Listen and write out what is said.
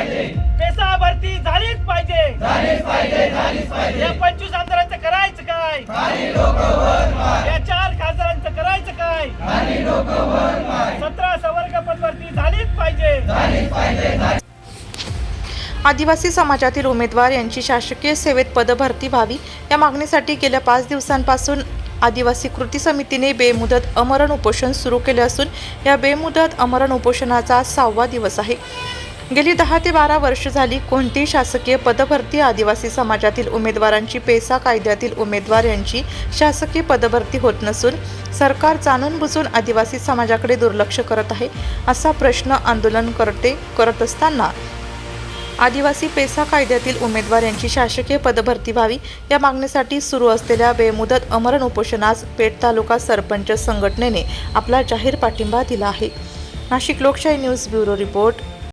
पाहिजे. पेसा भरती झालीच पाहिजे या पंचवीस आमदारांचं करायचं काय? या चार खासदारांचं करायचं काय? सतरा संवर्ग पदभरती झालीच पाहिजे. आदिवासी समाजातील उमेदवार यांची शासकीय सेवेत पदभरती व्हावी या मागणीसाठी गेल्या पाच दिवसांपासून आदिवासी कृती समितीने बेमुदत अमरण उपोषण सुरू केले असून या बेमुदत अमरण उपोषणाचा सहावा दिवस आहे. गेली दहा ते बारा वर्ष झाली कोणतीही शासकीय पदभरती आदिवासी समाजातील उमेदवारांची पेसा कायद्यातील उमेदवार यांची शासकीय पदभरती होत नसून सरकार जाणून बुजून आदिवासी समाजाकडे दुर्लक्ष करत आहे असा प्रश्न आंदोलनकर्ते करत असताना आदिवासी पेसा कायद्यातील उमेदवार यांची शासकीय पदभरती व्हावी या मागणीसाठी सुरू असलेल्या बेमुदत अमरण उपोषणास पेठ तालुका सरपंच संघटनेने आपला जाहीर पाठिंबा दिला आहे. नाशिक लोकशाही न्यूज ब्युरो रिपोर्ट.